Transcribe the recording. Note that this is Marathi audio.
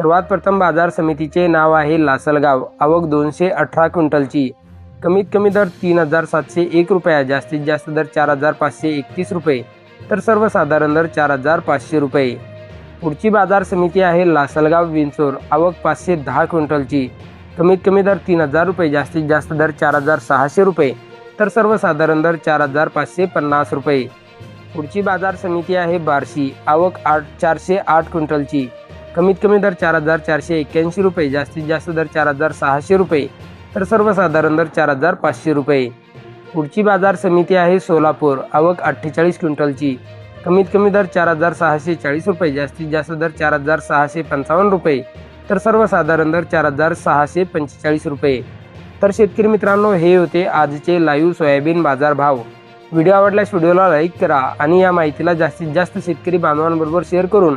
सर्वात प्रथम बाजार समितीचे नाव आहे लासलगाव. आवक दोनशे अठरा क्विंटलची. कमीत कमी दर तीन हजार सातशे एक रुपया जास्तीत जास्त दर चार हजार पाचशे एकतीस रुपये तर सर्वसाधारण दर चार हजार पाचशे रुपये. पुढची बाजार समिती आहे लासलगाव विंचोर. आवक पाचशे दहा क्विंटलची. कमीत कमी दर तीन हजार रुपये जास्तीत जास्त दर चार हजार सहाशे रुपये तर सर्वसाधारण दर चार हजार पाचशे पन्नास रुपये. पुढची बाजार समिती आहे बार्शी. आवक आठ चारशे आठ क्विंटलची. कमीत कमी दर चार हजार चारशे एक्क्याऐंशी रुपये जास्तीत जास्त दर चार हजार सहाशे रुपये तर सर्वसाधारण दर चार हजार पाचशे रुपये. पुढची बाजार समिती आहे सोलापूर आवक अठ्ठेचाळीस क्विंटलची. कमीत कमी दर चार हजार सहाशे चाळीस रुपये जास्तीत जास्त दर चार हजार सहाशे पंचावन्न रुपये तर सर्वसाधारण दर चार हजार सहाशे पंचेचाळीस रुपये. तर शेतकरी मित्रांनो हे होते आजचे लाईव्ह सोयाबीन बाजार भाव व्हिडिओ आवडल्यास व्हिडिओला लाईक करा आणि या माहितीला जास्तीत जास्त शेतकरी बांधवांबरोबर शेअर करून